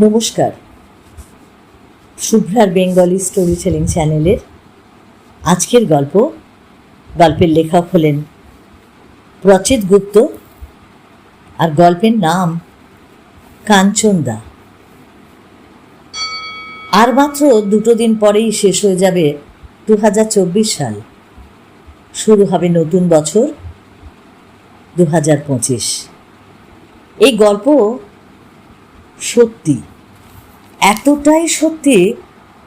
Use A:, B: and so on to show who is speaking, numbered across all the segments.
A: নমস্কার। শুভ্রার Bengali story telling চ্যানেলের আজকের গল্প, গল্পের লেখক হলেন প্রচিত গুপ্ত আর গল্পের নাম কাঞ্চনদা আর মাত্র দুটো দিন পরেই শেষ হয়ে যাবে দু হাজার চব্বিশ সাল। শুরু হবে নতুন বছর দু হাজার পঁচিশ। এই গল্প সত্যি। এতটাই সত্যি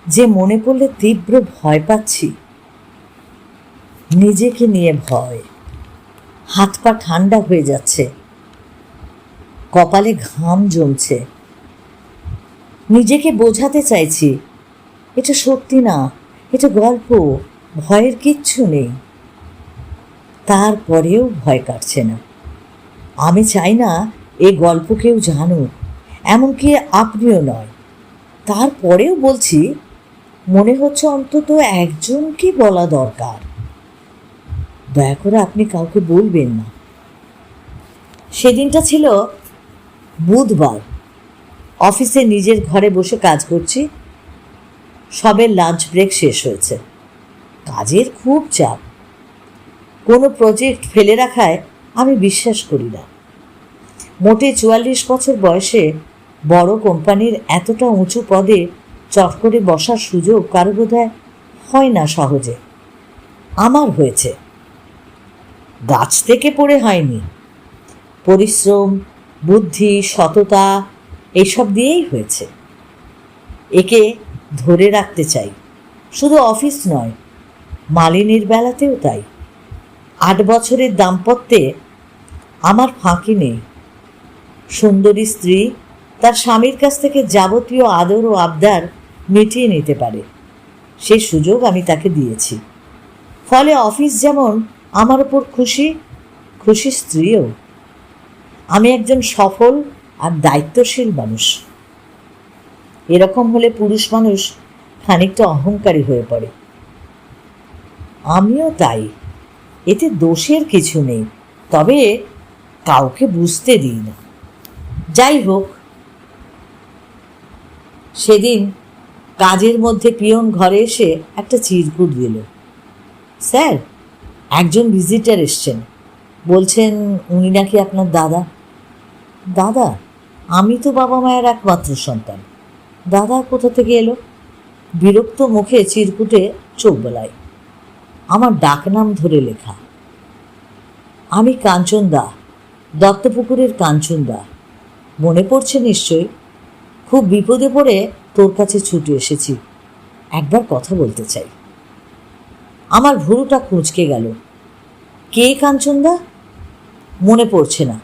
A: যে মনে পড়লে তীব্র ভয় পাচ্ছি। নিজেকে নিয়ে ভয়। হাত পা ঠান্ডা হয়ে যাচ্ছে। কপালে ঘাম জমছে। নিজেকে বোঝাতে চাইছি, এটা সত্যি না, এটা গল্প, ভয়ের কিচ্ছু নেই। তারপরেও ভয় কাটছে না। আমি চাই না এ গল্প কেউ জানুক। এমনকি আপনিও নয়। তারপরেও বলছি, মনে হচ্ছে অন্তত একজনকে বলা দরকার। দয়া করে আপনি কাউকে বলবেন না। সেদিনটা ছিল বুধবার। অফিসে নিজের ঘরে বসে কাজ করছি। সবে লাঞ্চ ব্রেক শেষ হয়েছে। কাজের খুব চাপ। কোনো প্রজেক্ট ফেলে রাখায় আমি বিশ্বাস করি না। মোটে চুয়াল্লিশ বছর বয়সে বড় কোম্পানির এতটা উঁচু পদে চট করে বসার সুযোগ কারও বোধহয় হয় না সহজে। আমার হয়েছে। গাছ থেকে পড়ে হয়নি। পরিশ্রম, বুদ্ধি, সততা এইসব দিয়েই হয়েছে। একে ধরে রাখতে চাই। শুধু অফিস নয়, মালিনীর বেলাতেও তাই। আট বছরের দাম্পত্যে আমার ফাঁকি নেই। সুন্দরী স্ত্রী তার স্বামীর কাছ থেকে যাবতীয় আদর ও আবদার মিটিয়ে নিতে পারে। সেই সুযোগ আমি তাকে দিয়েছি। ফলে অফিস যেমন আমার ওপর খুশি খুশি স্ত্রীও। আমি একজন সফল আর দায়িত্বশীল মানুষ। এরকম হলে পুরুষ মানুষ খানিকটা অহংকারী হয়ে পড়ে। আমিও তাই। এতে দোষের কিছু নেই, তবে কাউকে বুঝতে দিই না। যাই হোক সেদিন কাজের মধ্যে পিয়ন ঘরে এসে একটা চিরকুট দিল। স্যার, একজন ভিজিটার এসছেন। বলছেন উনি নাকি আপনার দাদা। দাদা? আমি তো বাবা মায়ের একমাত্র সন্তান। দাদা কোথা থেকে এলো? বিরক্ত মুখে চিরকুটে চোখ বেলায় আমার ডাকনাম ধরে লেখা। আমি কাঞ্চন দা দত্তপুকুরের কাঞ্চন দা মনে পড়ছে নিশ্চয় খুব বিপদে পড়ে তোর কাছে ছুটে এসেছি। একবার কথা বলতে চাই। আমার ভুরুটা কুঁচকে গেল। কে কাঞ্চনদা? মনে পড়ছে না।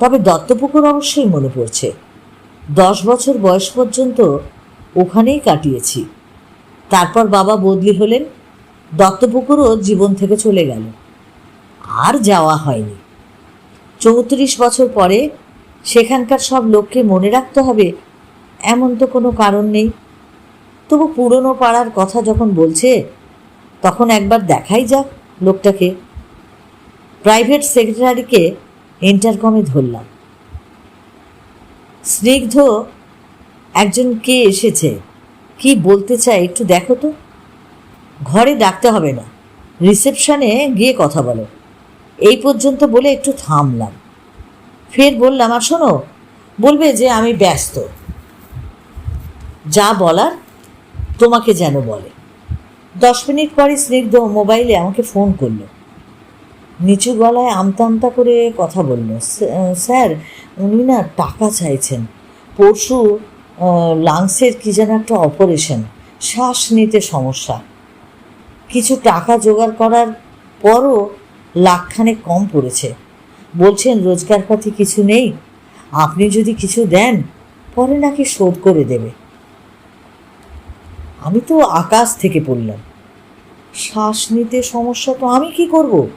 A: তবে দত্তপুকুর অবশ্যই মনে পড়ছে। দশ বছর বয়স পর্যন্ত ওখানেই কাটিয়েছি। তারপর বাবা বদলি হলেন। দত্তপুকুরও জীবন থেকে চলে গেল। আর যাওয়া হয়নি। চৌত্রিশ বছর পরে সেখানকার সব লোককে মনে রাখতে হবে এমন তো কোনো কারণ নেই। তবু পুরনো পাড়ার কথা যখন বলছে, তখন একবার দেখাই যাক লোকটাকে। প্রাইভেট সেক্রেটারিকে ইন্টারকমে ধরলাম। স্নিগ্ধ একজন কে এসেছে? কি বলতে চায় একটু দেখো তো। ঘরে ডাকতে হবে না, রিসেপশনে গিয়ে কথা বলো। এই পর্যন্ত বলে একটু থামলাম। ফের বললাম, আর শোনো, বলবে যে আমি ব্যস্ত। যা বলার তোমাকে যেন বলে। দশ মিনিট পরে স্নিগ্ধ মোবাইলে আমাকে ফোন করল। নিচু গলায় আমতা আমতা করে কথা বলল। স্যার, উনি না টাকা চাইছেন। পরশু লাংসের কি যেন একটা অপারেশন। শ্বাস নিতে সমস্যা। কিছু টাকা জোগাড় করার পরও লাখখানে কম পড়েছে। বলছেন রোজগারপাতি কিছু নেই। আপনি যদি কিছু দেন, পরে নাকি শোধ করে দেবে। আমি তো আকাশ থেকে পড়লাম। শ্বাস নিতে সমস্যা তো আমি কি করব?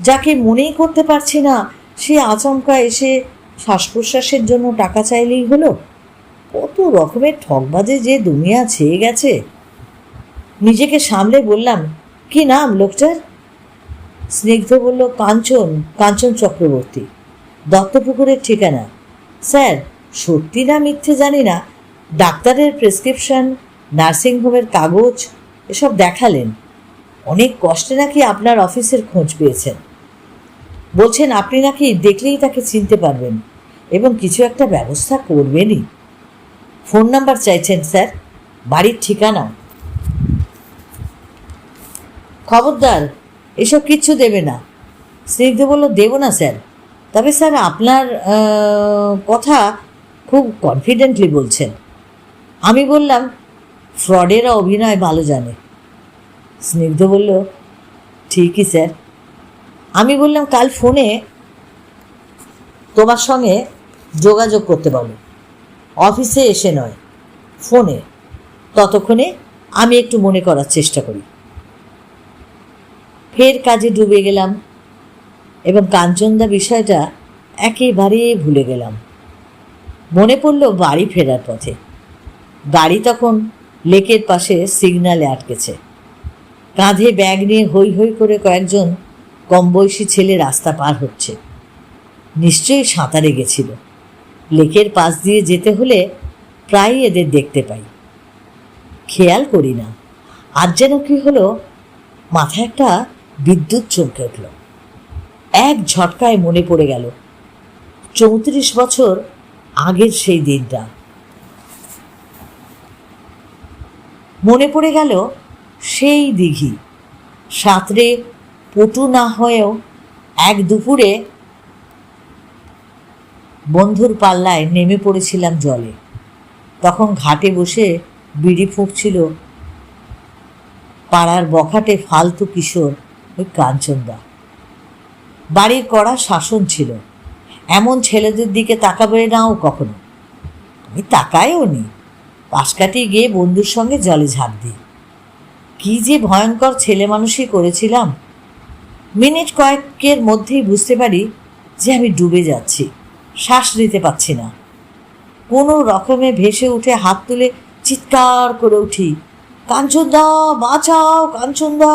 A: যাকে মনেই করতে পারছি না, সে আচমকা এসে শ্বাস প্রশ্বাসের জন্য টাকা চাইলেই হলো। কত রকমের ঠকবাজে যে দুনিয়া ছেয়ে গেছে। নিজেকে সামলে বললাম, কি নাম লোকটার? স্নিগ্ধ বলল, কাঞ্চন কাঞ্চন চক্রবর্তী। দত্তপুকুরের ঠিকানা। স্যার, সত্যি না মিথ্যে জানি না। ডাক্তারের প্রেসক্রিপশন নার্সিংহোমের কাগজ, এসব দেখালেন। অনেক কষ্টে নাকি আপনার অফিসের খোঁজ পেয়েছেন। বলছেন, আপনি নাকি দেখলেই তাকে চিনতে পারবেন এবং কিছু একটা ব্যবস্থা করবেনই। ফোন নাম্বার চাইছেন, স্যার, বাড়ির ঠিকানা। খবরদার, এসব কিচ্ছু দেবে না। স্নিগ্ধ বলল, দেব না, স্যার। তবে স্যার, আপনার কথা খুব কনফিডেন্টলি বলছেন। আমি বললাম ফ্রডেরা অভিনয় ভালো জানে। স্নিগ্ধ বলল, ঠিকই স্যার। আমি বললাম, কাল ফোনে তোমার সঙ্গে যোগাযোগ করতে বলো অফিসে এসে নয়, ফোনে। ততক্ষণে আমি একটু মনে করার চেষ্টা করি। ফের কাজে ডুবে গেলাম এবং কাঞ্চনদা বিষয়টা একেবারে ভুলে গেলাম। মনে পড়ল বাড়ি ফেরার পথে। গাড়ি তখন লেকের পাশে সিগন্যালে আটকেছে। কাঁধে ব্যাগ নিয়ে হই হই করে কয়েকজন কম বয়সী ছেলে রাস্তা পার হচ্ছে। নিশ্চয়ই সাঁতারে গেছিল। লেকের পাশ দিয়ে যেতে হলে প্রায়ই এদের দেখতে পাই। খেয়াল করি না। আজ যেন কি হলো, মাথায় একটা বিদ্যুৎ চমকে উঠল। এক ঝটকায় মনে পড়ে গেল, চৌত্রিশ বছর আগের সেই দিনটা। মনে পড়ে গেল সেই দিঘি। সাঁতরে পটু না হয়েও এক দুপুরে বন্ধুর পাল্লায় নেমে পড়েছিলাম জলে। তখন ঘাটে বসে বিড়ি ফুঁকছিল পাড়ার বখাটে ফালতু কিশোর ওই কাঞ্চনদা। বাড়ির কড়া শাসন ছিল। এমন ছেলেদের দিকে তাকাবে নাও কখনো। আমি তাকায়ও নি। পাশ কাটিয়ে গিয়ে বন্ধুর সঙ্গে জলে ঝাঁপ দিই। কি যে ভয়ঙ্কর ছেলে মানুষই করেছিলাম। মিনিট কয়েকের মধ্যেই বুঝতে পারি যে আমি ডুবে যাচ্ছি, শ্বাস নিতে পারছি না। কোনো রকমে ভেসে উঠে হাত তুলে চিৎকার করে উঠি, কাঞ্চনদা, বাঁচাও কাঞ্চনদা!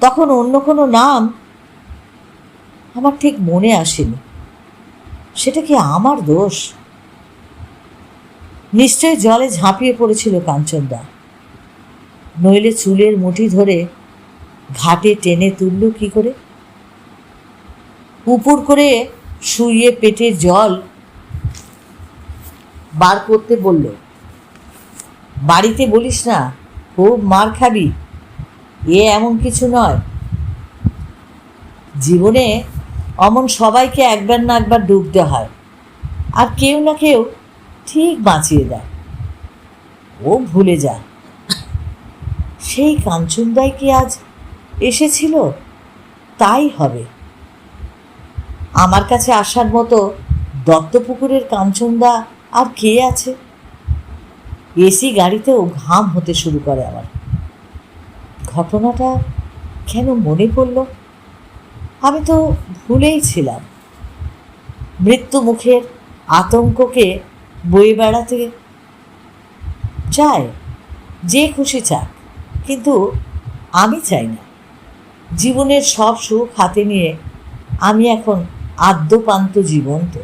A: তখন অন্য কোনো নাম আমার ঠিক মনে আসেনি। সেটা কি আমার দোষ? নিশ্চয় জলে ঝাঁপিয়ে পড়েছিল কাঞ্চনদা। নইলে চুলের মুঠি ধরে ঘাটে টেনে তুলল কি করে? উপর করে শুয়ে পেটের জল বার করতে বলল, বাড়িতে বলিস না, খুব মার খাবি। এ এমন কিছু নয়। জীবনে অমন সবাইকে একবার না একবার ডুবতে হয়। আর কেউ না কেউ ঠিক বাঁচিয়ে দেয়। ও ভুলে যায়। সেই কাঞ্চনদাই কি আজ এসেছিল? তাই হবে। আমার কাছে আসার মতো দত্তপুকুরের কাঞ্চনদা আর কে আছে? এসি গাড়িতেও ঘাম হতে শুরু করে আমার। ঘটনাটা কেন মনে পড়ল? আমি তো ভুলেই ছিলাম। মৃত্যু মুখের আতঙ্ককে বয়ে বেড়াতে চায়, যে খুশি চাক, কিন্তু আমি চাই না। জীবনের সব সুখ হাতে নিয়ে আমি এখন আদ্যপান্ত জীবন্ত।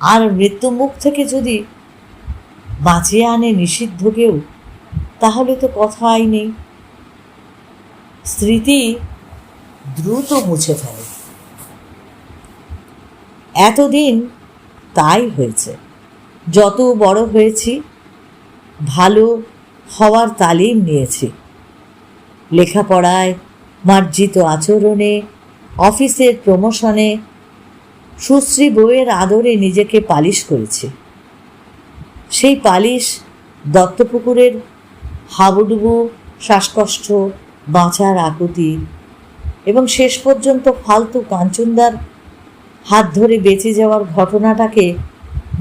A: আর মৃত্যু মুখ থেকে যদি বাঁচিয়ে আনে নিষিদ্ধ কেউ, তাহলে তো কথাই নেই। স্মৃতি দ্রুত মুছে ফেলে। এতদিন তাই হয়েছে। যত বড় হয়েছি, ভালো হওয়ার তালিম নিয়েছি। লেখাপড়ায় মার্জিত আচরণে, অফিসের প্রমোশনে, সুশ্রী বউয়ের আদরে নিজেকে পালিশ করেছি। সেই পালিশ দত্তপুকুরের হাবুডুবু, শ্বাসকষ্ট, বাঁচার আকুতি এবং শেষ পর্যন্ত ফালতু কাঞ্চনদার হাত ধরে বেঁচে যাওয়ার ঘটনাটাকে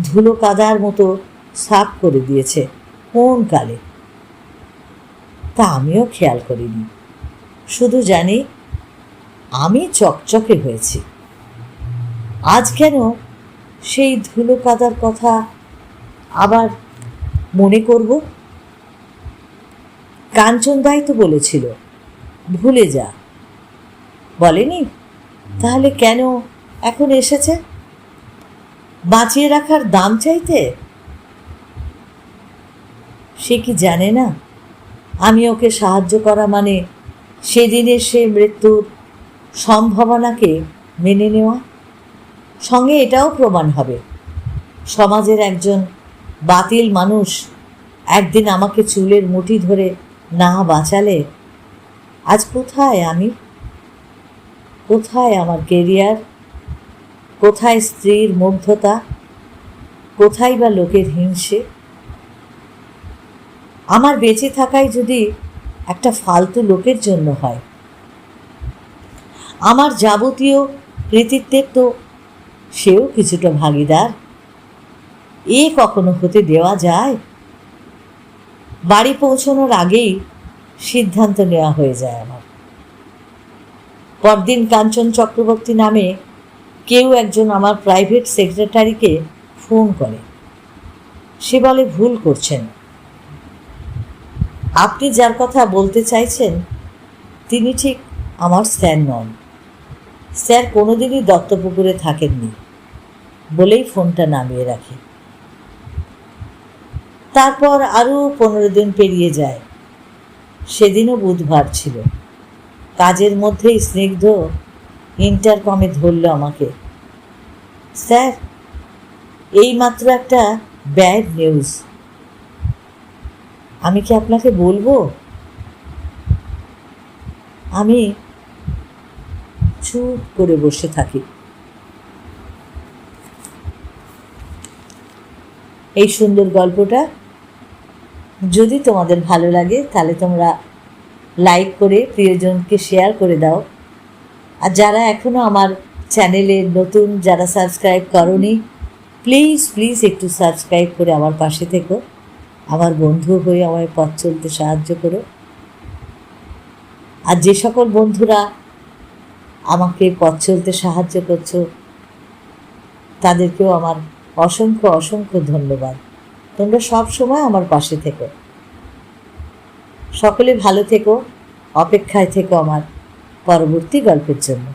A: ধুলো কাদার মতো সাফ করে দিয়েছে কোন কালে? তা আমিও খেয়াল করিনি। শুধু জানি আমি চকচকে হয়েছি। আজ কেন সেই ধুলো কাদার কথা আবার মনে করব? কাঞ্চনদাই তো বলেছিল, ভুলে যা। বলেনি? তাহলে কেন এখন এসেছে? বাঁচিয়ে রাখার দাম চাইতে? সে কি জানে না? আমি ওকে সাহায্য করা মানে সেদিনের সে মৃত্যুর সম্ভাবনাকে মেনে নেওয়া? সঙ্গে এটাও প্রমাণ হবে। সমাজের একজন বাতিল মানুষ একদিন আমাকে চুলের মুঠি ধরে না বাঁচালে আজ কোথায় আমি? কোথায় আমার কেরিয়ার? কোথায় স্ত্রীর মুগ্ধতা কোথায় বা লোকের হিংসে? আমার বেঁচে থাকাই যদি একটা ফালতু লোকের জন্য হয়। আমার যাবতীয় কৃতিত্বের তো সেও কিছুটা ভাগিদার। এ কখনো হতে দেওয়া যায়? বাড়ি পৌঁছানোর আগেই সিদ্ধান্ত নেওয়া হয়ে যায় আমার। পরদিন কাঞ্চন চক্রবর্তী নামে কেউ একজন আমার প্রাইভেট সেক্রেটারিকে ফোন করে। সে বলে, ভুল করছেন। আপনি যার কথা বলতে চাইছেন, তিনি ঠিক আমার স্যার নন। স্যার কোনোদিনই দত্তপুকুরে থাকেননি। বলেই ফোনটা নামিয়ে রাখে। তারপর আরও পনেরো দিন পেরিয়ে যায়। সেদিনও বুধবার ছিল। কাজের মধ্যেই স্নিগ্ধ ইন্টারকমে ধরল আমাকে। স্যার, এইমাত্র একটা ব্যাড নিউজ। আমি কি আপনাকে বলব? আমি চুপ করে বসে থাকি। এই সুন্দর গল্পটা যদি তোমাদের ভালো লাগে, তাহলে তোমরা লাইক করে প্রিয়জনকে শেয়ার করে দাও। আর যারা এখনও আমার চ্যানেলে নতুন, যারা সাবস্ক্রাইব করনি প্লিজ প্লিজ একটু সাবস্ক্রাইব করে আমার পাশে থেকো। আমার বন্ধু হয়ে আমায় পথ চলতে সাহায্য করো। আর যে সকল বন্ধুরা আমাকে পথ চলতে সাহায্য করছ, তাদেরকেও আমার অসংখ্য অসংখ্য ধন্যবাদ। তোমরা সব সময় আমার পাশে থেকো। সকলে ভালো থেকো, অপেক্ষায় থেকো আমার। পরবর্তী গল্পের জন্য